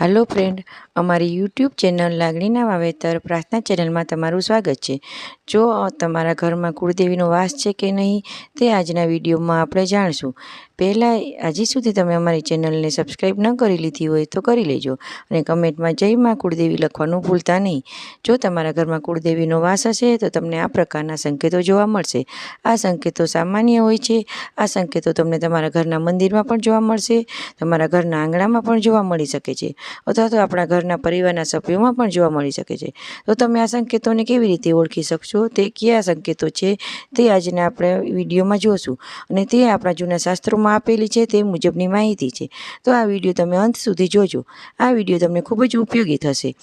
હાલો friend અમારી YouTube channel લાગણીના વાવેતર પ્રાર્થના ચેનલમાં તમારું સ્વાગત છે. જો તમારા ઘરમાં કુળદેવીનો વાસ છે કે નહીં, તે આજના વિડીયોમાં આપણે જાણશું. પહેલાં હજી સુધી તમે અમારી ચેનલને સબસ્ક્રાઈબ ન કરી લીધી હોય તો કરી લેજો અને કમેન્ટમાં જય માં કુળદેવી લખવાનું ભૂલતા નહીં. જો તમારા ઘરમાં કુળદેવીનો વાસ હશે તો તમને આ પ્રકારના સંકેતો જોવા મળશે. આ સંકેતો સામાન્ય હોય છે. આ સંકેતો તમને તમારા ઘરના મંદિરમાં પણ જોવા મળશે. તમારા ઘરના આંગણામાં પણ જોવા મળી શકે છે. અથવા તો આપણા ઘરના પરિવારના સભ્યોમાં પણ જોવા મળી શકે છે. તો તમે આ સંકેતોને કેવી રીતે ઓળખી શકશો? તે કયા સંકેતો છે? તે આજના આપણે વિડીયોમાં જોશું. અને તે આપણા જૂના શાસ્ત્રોમાં આપેલી છે તે મુજબની માહિતી છે. તો આ વીડિયો તમે અંત સુધી જોજો. આ વીડિયો તમને ખૂબ જ ઉપયોગી થશે.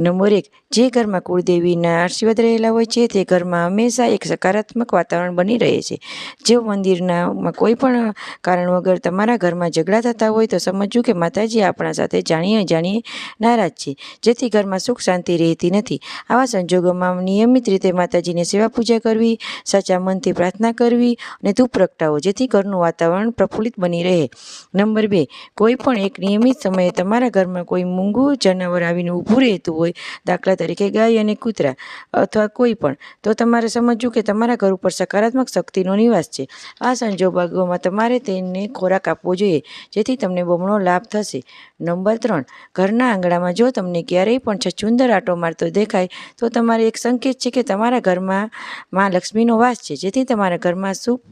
નંબર એક, જે ઘરમાં કુળદેવીના આશીર્વાદ રહેલા હોય છે, તે ઘરમાં હંમેશા એક સકારાત્મક વાતાવરણ બની રહે છે. જે મંદિરના કોઈ પણ કારણ વગર તમારા ઘરમાં ઝઘડા થતા હોય તો સમજવું કે માતાજી આપણા સાથે જાણીએ જાણીએ નારાજ છે. જેથી ઘરમાં સુખ શાંતિ રહેતી નથી. આવા સંજોગોમાં નિયમિત રીતે માતાજીની સેવા પૂજા કરવી, સાચા મનથી પ્રાર્થના કરવી અને ધૂપ પ્રગટાવો જેથી ઘરનું વાતાવરણ પ્રફુલ્લિત બની રહે. નંબર બે, કોઈ પણ એક નિયમિત સમયે તમારા ઘરમાં કોઈ મૂંગું જનાવર આવીને ઊભું રહેતું હોય, દાખલા તરીકે ગાય અને કૂતરા અથવા કોઈ પણ, તો તમારે સમજવું કે તમારા ઘર ઉપર સકારાત્મક શક્તિનો નિવાસ છે. આ સંજોગોમાં તમારે તેને ખોરાક આપવો જોઈએ, જેથી તમને બમણો લાભ થશે. નંબર ત્રણ, ઘરના આંગણામાં જો તમને ક્યારેય પણ છછુંદર આટો મારતો દેખાય, તો તમારે એક સંકેત છે કે તમારા ઘરમાં માં લક્ષ્મીનો વાસ છે, જેથી તમારા ઘરમાં સુખ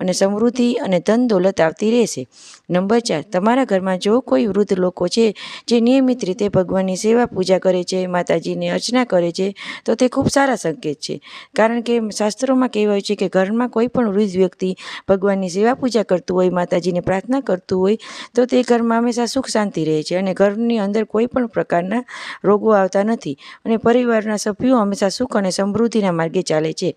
અને સમૃદ્ધિ અને ધન દોલત આવતી રહેશે. નંબર ચાર, તમારા ઘરમાં જો કોઈ વૃદ્ધ લોકો છે, જે નિયમિત રીતે ભગવાનની સેવા પૂજા કરે છે, માતાજીની અર્ચના કરે છે, તો તે ખૂબ સારા સંકેત છે. કારણ કે શાસ્ત્રોમાં કહેવાય છે કે ઘરમાં કોઈ પણ વૃદ્ધ વ્યક્તિ ભગવાનની સેવા પૂજા કરતું હોય, માતાજીને પ્રાર્થના કરતું હોય, તો તે ઘરમાં હંમેશા સુખ શાંતિ રહે છે અને ઘરની અંદર કોઈ પણ પ્રકારના રોગો આવતા નથી. અને પરિવારના સભ્યો હંમેશા સુખ અને સમૃદ્ધિના માર્ગે ચાલે છે.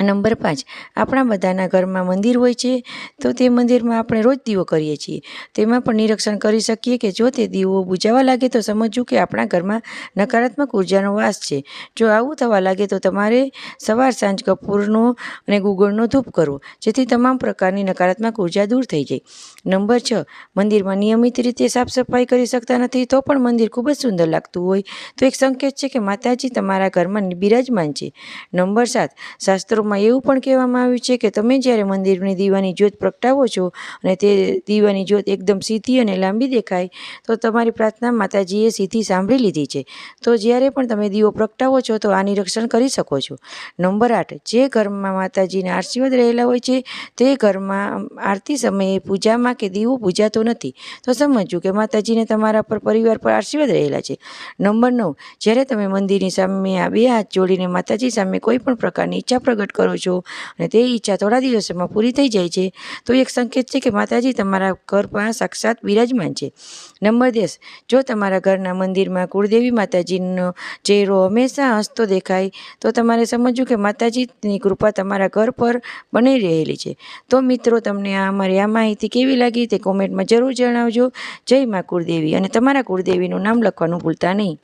નંબર પાંચ, આપણા બધાના ઘરમાં મંદિર હોય છે, તો તે મંદિરમાં આપણે રોજ દીવો કરીએ છીએ. તેમાં પણ નિરીક્ષણ કરી શકીએ કે જો તે દીવો બુજાવા લાગે તો સમજવું કે આપણા ઘરમાં નકારાત્મક ઉર્જાનો વાસ છે. જો આવું થવા લાગે તો તમારે સવાર સાંજ કપૂરનો અને ગુગળનો ધૂપ કરવો, જેથી તમામ પ્રકારની નકારાત્મક ઊર્જા દૂર થઈ જાય. નંબર છ, મંદિરમાં નિયમિત રીતે સાફ સફાઈ કરી શકતા નથી તો પણ મંદિર ખૂબ જ સુંદર લાગતું હોય. તો એક સંકેત છે કે માતાજી તમારા ઘરમાં બિરાજમાન છે. નંબર સાત, શાસ્ત્રો શાસ્ત્રોમાં એવું પણ કહેવામાં આવ્યું છે કે તમે જ્યારે મંદિરની દીવાની જ્યોત પ્રગટાવો છો અને તે દીવાની જ્યોત એકદમ સીધી અને લાંબી દેખાય, તો તમારી પ્રાર્થના માતાજીએ સીધી સાંભળી લીધી છે. તો જ્યારે પણ તમે દીવો પ્રગટાવો છો, તો આ નિરીક્ષણ કરી શકો છો. નંબર આઠ, જે ઘરમાં માતાજીના આશીર્વાદ રહેલા હોય છે, તે ઘરમાં આરતી સમયે પૂજામાં કે દીવો પૂજાતો નથી. તો સમજવું કે માતાજીને તમારા પર પરિવાર પર આશીર્વાદ રહેલા છે. નંબર નવ, જ્યારે તમે મંદિરની સામે આ બે હાથ જોડીને માતાજી સામે કોઈ પણ પ્રકારની ઈચ્છા પ્રગટ કરો છો? અને તે ઈચ્છા થોડા દિવસોમાં પૂરી થઈ જાય છે. તો એક સંકેત છે કે માતાજી, તમારા ઘર પર સાક્ષાત બિરાજમાન છે. નંબર દસ, જો તમારા ઘરના મંદિરમાં કુળદેવી માતાજીનો ચહેરો હંમેશા હસતો દેખાય, તો તમારે સમજવું કે માતાજીની કૃપા તમારા ઘર પર બની રહેલી છે. તો મિત્રો, તમને આ અમારી આ માહિતી કેવી લાગી તે કોમેન્ટમાં જરૂર જણાવજો. જય મા કુળદેવી. અને તમારા કુળદેવીનું નામ લખવાનું ભૂલતા નહીં.